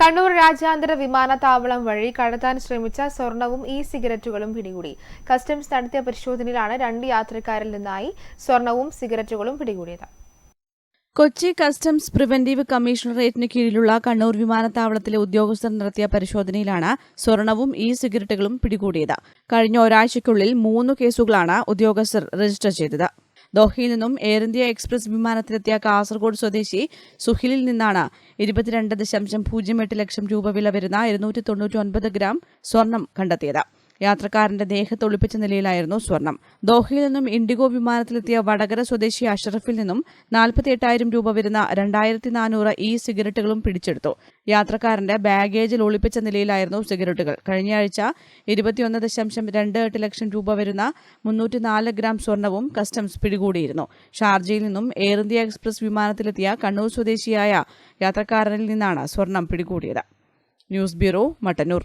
കണ്ണൂർ രാജ്യാന്തര വിമാനത്താവളം വഴി കടത്താൻ ശ്രമിച്ച സ്വർണവും ഇ സിഗരറ്റുകളും പിടികൂടി. കസ്റ്റംസ് നടത്തിയ പരിശോധനയിലാണ് രണ്ട് യാത്രക്കാരിൽ നിന്നായി സ്വർണവും സിഗരറ്റുകളും പിടികൂടിയത്. കൊച്ചി കസ്റ്റംസ് പ്രിവന്റീവ് കമ്മീഷണറേറ്റിന് കീഴിലുള്ള കണ്ണൂർ വിമാനത്താവളത്തിലെ ഉദ്യോഗസ്ഥർ നടത്തിയ പരിശോധനയിലാണ് സ്വർണവും ഇ സിഗരറ്റുകളും പിടികൂടിയത്. കഴിഞ്ഞ ഒരാഴ്ചയ്ക്കുള്ളിൽ മൂന്ന് കേസുകളാണ് ഉദ്യോഗസ്ഥർ രജിസ്റ്റർ ചെയ്തത്. ദോഹയിൽ നിന്നും എയർ ഇന്ത്യ എക്സ്പ്രസ് വിമാനത്തിലെത്തിയ കാസർഗോഡ് സ്വദേശി സുഹിലിൽ നിന്നാണ് ഇരുപത്തിരണ്ട് ദശാംശം പൂജ്യം എട്ട് ലക്ഷം രൂപ വില വരുന്ന ഇരുന്നൂറ്റി തൊണ്ണൂറ്റി ഒൻപത് ഗ്രാം സ്വർണം കണ്ടെത്തിയത്. യാത്രക്കാരന്റെ ദേഹത്ത് ഒളിപ്പിച്ച നിലയിലായിരുന്നു സ്വർണം. ദോഹയിൽ നിന്നും ഇൻഡിഗോ വിമാനത്തിലെത്തിയ വടകര സ്വദേശി അഷറഫിൽ നിന്നും നാൽപ്പത്തിയെട്ടായിരം രൂപ വരുന്ന രണ്ടായിരത്തി നാനൂറ് ഇ സിഗരറ്റുകളും പിടിച്ചെടുത്തു. യാത്രക്കാരന്റെ ബാഗേജിൽ ഒളിപ്പിച്ച നിലയിലായിരുന്നു സിഗരറ്റുകൾ. കഴിഞ്ഞയാഴ്ച ഇരുപത്തിയൊന്ന് ദശാംശം രണ്ട് എട്ട് ലക്ഷം രൂപ വരുന്ന മുന്നൂറ്റി നാല് ഗ്രാം സ്വർണവും കസ്റ്റംസ് പിടികൂടിയിരുന്നു. ഷാർജയിൽ നിന്നും എയർ ഇന്ത്യ എക്സ്പ്രസ് വിമാനത്തിലെത്തിയ കണ്ണൂർ സ്വദേശിയായ യാത്രക്കാരനിൽ നിന്നാണ് സ്വർണം പിടികൂടിയത്. News bureau Mattannur.